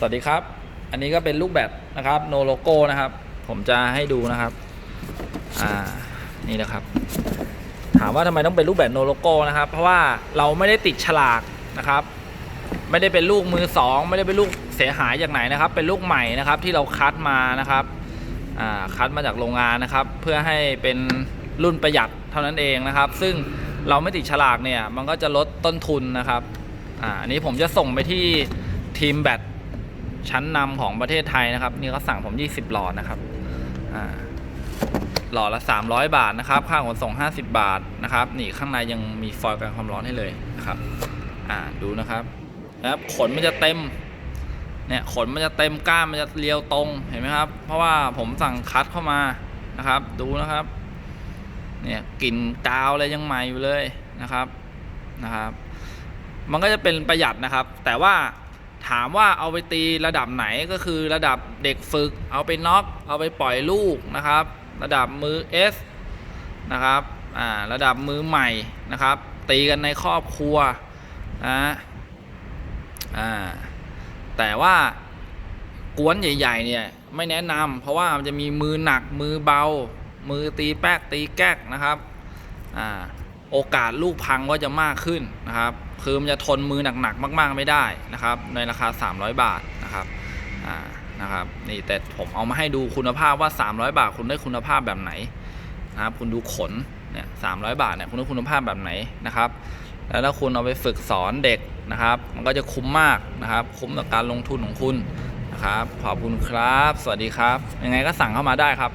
สวัสดีครับ อันนี้ก็เป็นลูกแบตนะครับโนโลโก้นะครับ ผมจะให้ดูนะครับ อ่า นี่นะครับ ถามว่าทำไมต้องเป็นลูกแบตโนโลโก้นะครับ เพราะว่าเราไม่ได้ติดฉลากนะครับ ไม่ได้เป็นลูกมือสองไม่ได้เป็นลูกเสียหายจากไหนนะครับ เป็นลูกใหม่นะครับที่เราคัดมานะครับ อ่า คัดมาจากโรงงานนะครับ เพื่อให้เป็นรุ่นประหยัดเท่านั้นเองนะครับ ซึ่งเราไม่ติดฉลากเนี่ย มันก็จะลดต้นทุนนะครับ อ่า อันนี้ผมจะส่งไปที่ทีมแบต ชั้นนำของประเทศไทยนะครับ นี่เขาสั่งผม 20 หลอดนะครับหลอดละ 300 บาทนะครับ ค่าขนส่ง 50 บาทนะครับ นี่ข้างในยังมีฟอยล์กันความร้อนให้เลยนะครับอ่าดูนะครับนะครับ ขนมันจะเต็มเนี่ยขนมันจะเต็มก้านมันจะเรียวตรงเห็นไหมครับ เพราะว่าผมสั่งคัดเข้ามานะครับ ดูนะครับ เนี่ยกลิ่นกาวอะไรยังใหม่อยู่เลยนะครับนะครับ มันก็จะเป็นประหยัดนะครับ แต่ว่า ถามว่าเอาไปตีระดับไหนก็คือระดับเด็กฝึก เอาไปน็อกเอาไปปล่อยลูกนะครับ ระดับมือ S นะครับอ่าระดับมือใหม่นะครับ ตีกันในครอบครัวนะอ่าแต่ว่ากวนใหญ่ๆเนี่ยไม่แนะนำเพราะว่ามันจะมีมือหนักมือเบา มือตีแป๊กตีแก๊กนะครับอ่า โอกาสลูกพังก็จะมากขึ้นนะครับ คือมันจะทนมือหนักๆมาก ๆไม่ได้นะครับ ในราคา 300 บาทนะครับอ่านะครับนี่แต่ผมเอามาให้ดูคุณภาพว่า 300 บาทคุณได้คุณภาพแบบไหนนะครับ คุณดูขนเนี่ย300บาทเนี่ยคุณได้คุณภาพแบบไหนนะครับ แล้วถ้าคุณเอาไปฝึกสอนเด็กนะครับ มันก็จะคุ้มมากนะครับ คุ้มต่อการลงทุนของคุณนะครับ ขอบคุณครับ สวัสดีครับ ยังไงก็สั่งเข้ามาได้ครับ